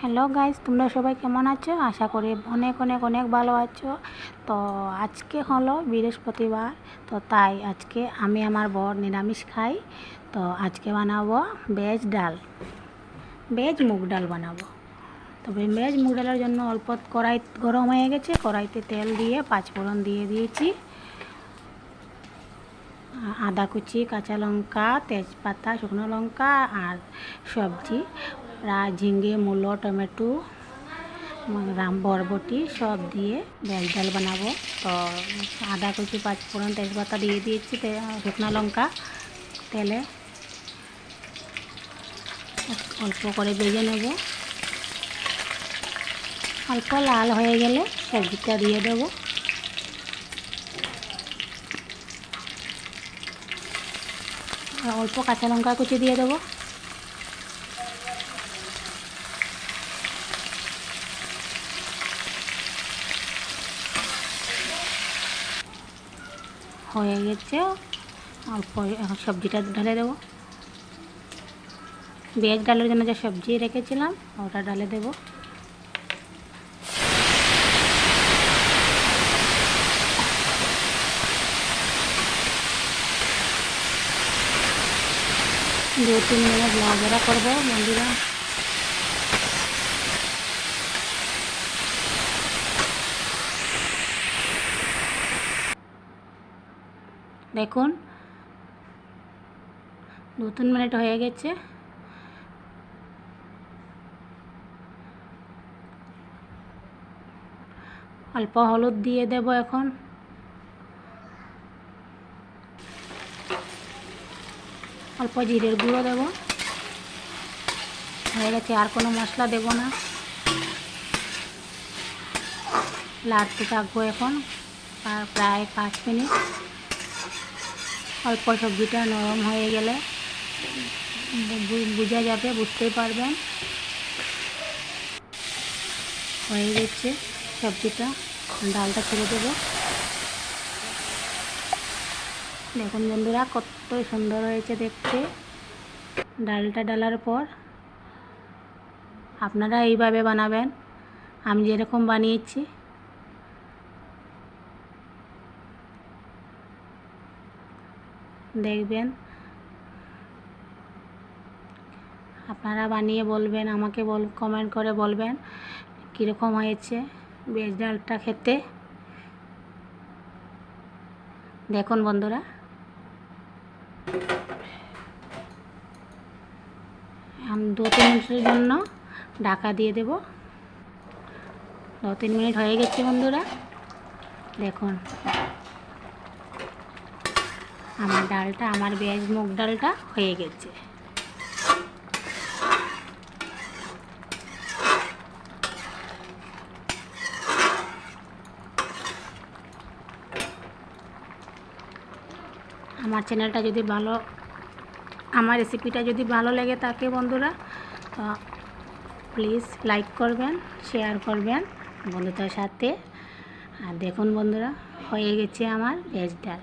Hello guys তোমরা সবাই কেমন আছো? আশা করি অনেক অনেক অনেক ভালো আছো। তো আজকে হলো বৃহস্পতিবার, তো তাই আজকে আমি আমার বর নিরামিষ খাই। তো আজকে বানাবো ভেজ ডাল, ভেজ মুগ ডাল বানাবো। তবে ভেজ মুগ ডালের জন্য অল্প কড়াই গরম হয়ে গেছে, কড়াইতে তেল দিয়ে পাঁচফোড়ন দিয়ে দিয়েছি। আদা কুচি, কাঁচা লঙ্কা, তেজপাতা, শুকনো লঙ্কা আর সবজি। ঝিঙ্গে মূলো, টমেটো, রাম বরবটি সব দিয়ে ভেজ ডাল বানাবো। তো আদা, কুচি, পাঁচফোড়ন, তেজপাতা দিয়ে দিয়েছি শুকনো লঙ্কা, তেলে অল্প করে ভেজে নেব। অল্প লাল হয়ে গেলে সবজিটা দিয়ে দেবো। অল্প কাঁচা লঙ্কা কুচি দিয়ে দেবো। হয়ে গেছে। এখন সবজিটা ঢালে দেবো। বেগ ডালের জন্য যে সবজি রেখেছিলাম, ওটা ডালে দেবো। দু তিন মিনিট নাড়াচাড়া করব বন্ধুরা দেখুন দু তিন মিনিট হয়ে গেছে। অল্প হলুদ দিয়ে দেব এখন। অল্প জিরের গুঁড়ো দেব। হয়ে গেছে, আর কোনো মশলা দেব না। লাড়তে থাকব এখন প্রায় পাঁচ মিনিট। অল্প সবজিটা নরম হয়ে গেলে বোঝা যাবে, বুঝতেই পারবেন। হয়ে গেছে সবজিটা। ডালটা ছেড়ে দেবো। দেখুন বন্ধুরা, কত সুন্দর হয়েছে দেখতে। ডালটা ডালার পর আপনারা এইভাবে বানাবেন। আমি যেরকম বানিয়েছি দেখবেন। আপনারা বানিয়ে বলবেন, আমাকে বল কমেন্ট করে বলবেন কীরকম হয়েছে ভেজ ডালটা খেতে। দেখুন বন্ধুরা। দু তিন মিনিটের জন্য ঢাকা দিয়ে দেব। দু তিন মিনিট হয়ে গেছে বন্ধুরা। দেখুন। আমার ডালটা, আমার ভেজ মুগ ডালটা হয়ে গেছে। আমার চ্যানেলটা যদি ভালো, আমার রেসিপিটা যদি ভালো লেগে থাকে বন্ধুরা, তো প্লিজ লাইক করবেন শেয়ার করবেন বন্ধুদের সাথে। আর দেখুন বন্ধুরা, হয়ে গেছে আমার ভেজ ডাল।